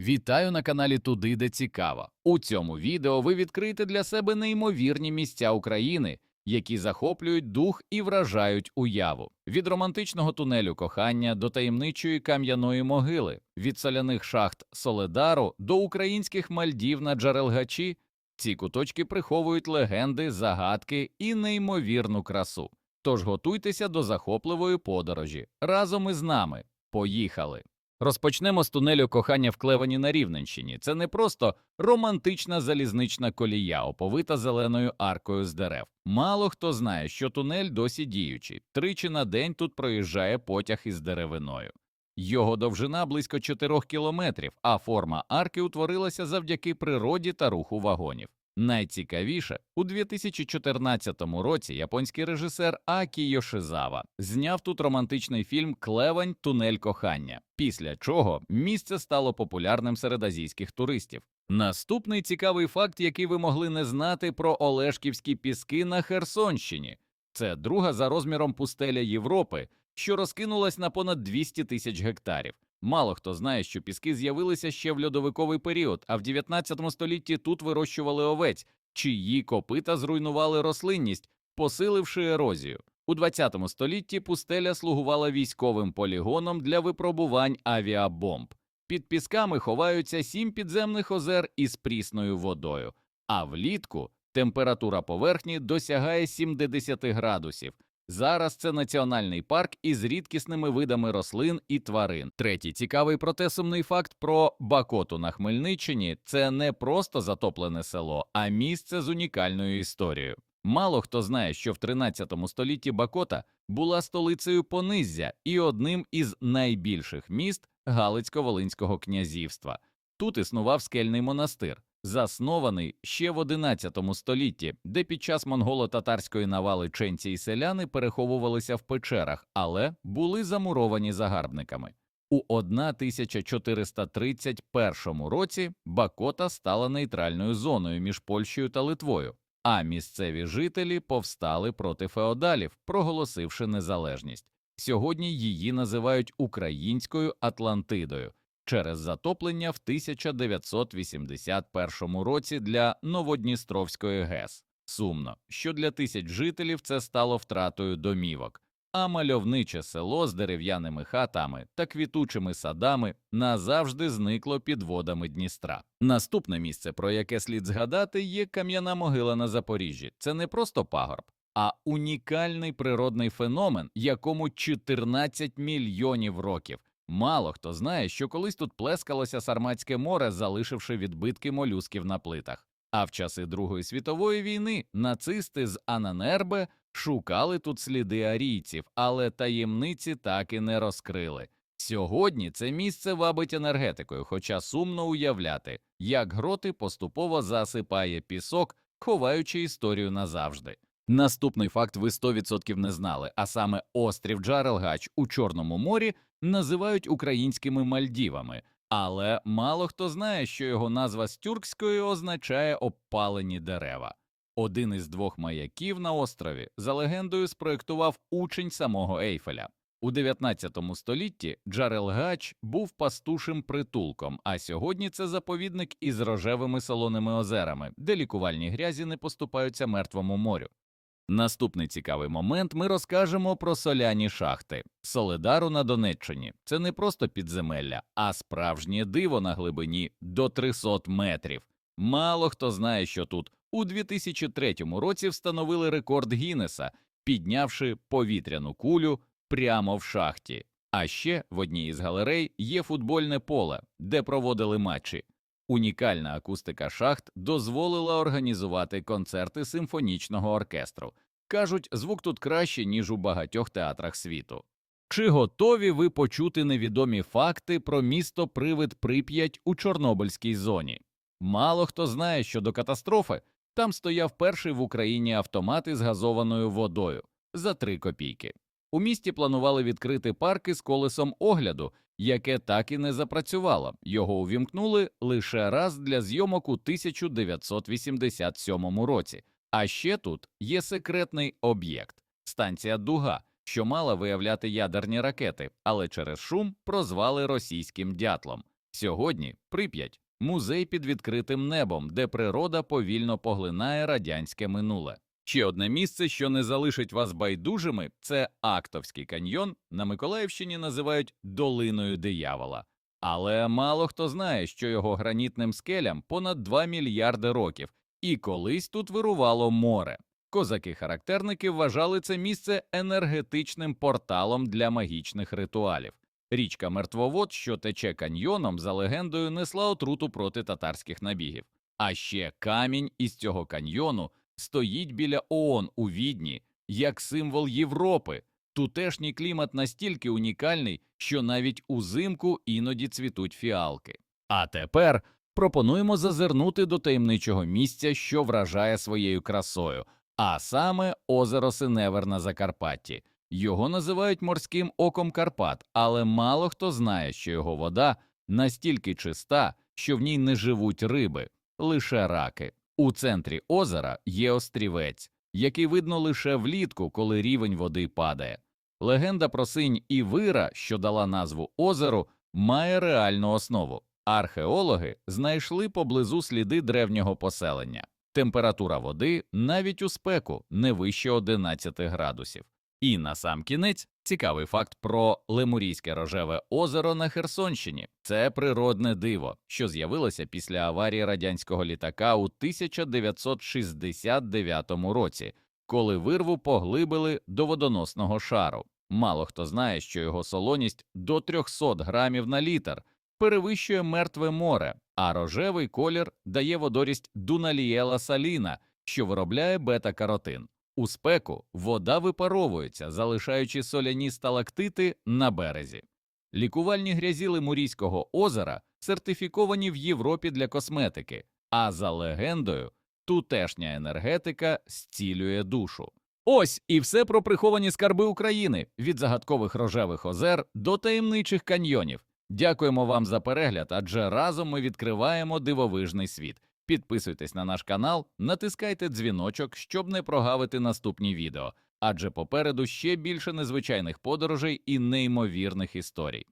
Вітаю на каналі Туди, де цікаво. У цьому відео ви відкриєте для себе неймовірні місця України, які захоплюють дух і вражають уяву. Від романтичного тунелю кохання до таємничої кам'яної могили, від соляних шахт Соледару до українських Мальдів на Джарелгачі. Ці куточки приховують легенди, загадки і неймовірну красу. Тож готуйтеся до захопливої подорожі. Разом із нами. Поїхали! Розпочнемо з тунелю кохання в Клевані на Рівненщині. Це не просто романтична залізнична колія, оповита зеленою аркою з дерев. Мало хто знає, що тунель досі діючий. Тричі на день тут проїжджає потяг із деревиною. Його довжина близько 4 кілометрів, а форма арки утворилася завдяки природі та руху вагонів. Найцікавіше, у 2014 році японський режисер Акі Йошизава зняв тут романтичний фільм Клевань Тунель кохання, після чого місце стало популярним серед азійських туристів. Наступний цікавий факт, який ви могли не знати про Олешківські піски на Херсонщині. Це друга за розміром пустеля Європи, що розкинулась на понад 200 тисяч гектарів. Мало хто знає, що піски з'явилися ще в льодовиковий період, а в 19 столітті тут вирощували овець, чиї копита зруйнували рослинність, посиливши ерозію. У 20 столітті пустеля слугувала військовим полігоном для випробувань авіабомб. Під пісками ховаються сім підземних озер із прісною водою, а влітку температура поверхні досягає 70 градусів. Зараз це національний парк із рідкісними видами рослин і тварин. Третій цікавий проте сумний факт про Бакоту на Хмельниччині це не просто затоплене село, а місце з унікальною історією. Мало хто знає, що в 13 столітті Бакота була столицею Пониззя і одним із найбільших міст Галицько-Волинського князівства. Тут існував скельний монастир, заснований ще в XI столітті, де під час монголо-татарської навали ченці і селяни переховувалися в печерах, але були замуровані загарбниками. У 1431 році Бакота стала нейтральною зоною між Польщею та Литвою, а місцеві жителі повстали проти феодалів, проголосивши незалежність. Сьогодні її називають українською Атлантидою через затоплення в 1981 році для Новодністровської ГЕС. Сумно, що для тисяч жителів це стало втратою домівок, а мальовниче село з дерев'яними хатами та квітучими садами назавжди зникло під водами Дністра. Наступне місце, про яке слід згадати, є кам'яна могила на Запоріжжі. Це не просто пагорб, а унікальний природний феномен, якому 14 мільйонів років. Мало хто знає, що колись тут плескалося Сарматське море, залишивши відбитки молюсків на плитах. А в часи Другої світової війни нацисти з Ананербе шукали тут сліди арійців, але таємниці так і не розкрили. Сьогодні це місце вабить енергетикою, хоча сумно уявляти, як гроти поступово засипає пісок, ховаючи історію назавжди. Наступний факт ви 100% не знали, а саме острів Джарелгач у Чорному морі називають українськими Мальдівами, але мало хто знає, що його назва з тюркської означає обпалені дерева. Один із двох маяків на острові за легендою спроєктував учень самого Ейфеля. У 19 столітті Джарелгач був пастушим притулком, а сьогодні це заповідник із рожевими солоними озерами, де лікувальні грязі не поступаються мертвому морю. Наступний цікавий момент ми розкажемо про соляні шахти Соледару на Донеччині. Це не просто підземелля, а справжнє диво на глибині до 300 метрів. Мало хто знає, що тут у 2003 році встановили рекорд Гіннеса, піднявши повітряну кулю прямо в шахті. А ще в одній із галерей є футбольне поле, де проводили матчі. Унікальна акустика шахт дозволила організувати концерти симфонічного оркестру. Кажуть, звук тут краще, ніж у багатьох театрах світу. Чи готові ви почути невідомі факти про місто Привид Прип'ять у Чорнобильській зоні? Мало хто знає, що до катастрофи там стояв перший в Україні автомат із газованою водою за 3 копійки. У місті планували відкрити парки з колесом огляду, яке так і не запрацювало. Його увімкнули лише раз для зйомок у 1987 році. А ще тут є секретний об'єкт станція Дуга, що мала виявляти ядерні ракети, але через шум прозвали російським дятлом. Сьогодні Прип'ять – музей під відкритим небом, де природа повільно поглинає радянське минуле. Ще одне місце, що не залишить вас байдужими, це Актовський каньйон. На Миколаївщині називають долиною диявола. Але мало хто знає, що його гранітним скелям понад 2 мільярди років, і колись тут вирувало море. Козаки-характерники вважали це місце енергетичним порталом для магічних ритуалів. Річка Мертвовод, що тече каньйоном, за легендою несла отруту проти татарських набігів. А ще камінь із цього каньйону стоїть біля ООН у Відні як символ Європи. Тутешній клімат настільки унікальний, що навіть узимку іноді цвітуть фіалки. А тепер пропонуємо зазирнути до таємничого місця, що вражає своєю красою, а саме озеро Синевер на Закарпатті. Його називають морським оком Карпат, але мало хто знає, що його вода настільки чиста, що в ній не живуть риби, лише раки. У центрі озера є острівець, який видно лише влітку, коли рівень води падає. Легенда про синь і вира, що дала назву озеру, має реальну основу. Археологи знайшли поблизу сліди древнього поселення. Температура води навіть у спеку не вище 11 градусів. І на сам кінець цікавий факт про Лемурійське рожеве озеро на Херсонщині. Це природне диво, що з'явилося після аварії радянського літака у 1969 році, коли вирву поглибили до водоносного шару. Мало хто знає, що його солоність до 300 грамів на літр перевищує мертве море, а рожевий колір дає водорість дуналієла саліна, що виробляє бета-каротин. У спеку вода випаровується, залишаючи соляні сталактити на березі. Лікувальні грязі Лемурійського озера сертифіковані в Європі для косметики, а за легендою, тутешня енергетика зцілює душу. Ось і все про приховані скарби України від загадкових рожевих озер до таємничих каньйонів. Дякуємо вам за перегляд, адже разом ми відкриваємо дивовижний світ. Підписуйтесь на наш канал, натискайте дзвіночок, щоб не прогавити наступні відео, адже попереду ще більше незвичайних подорожей і неймовірних історій.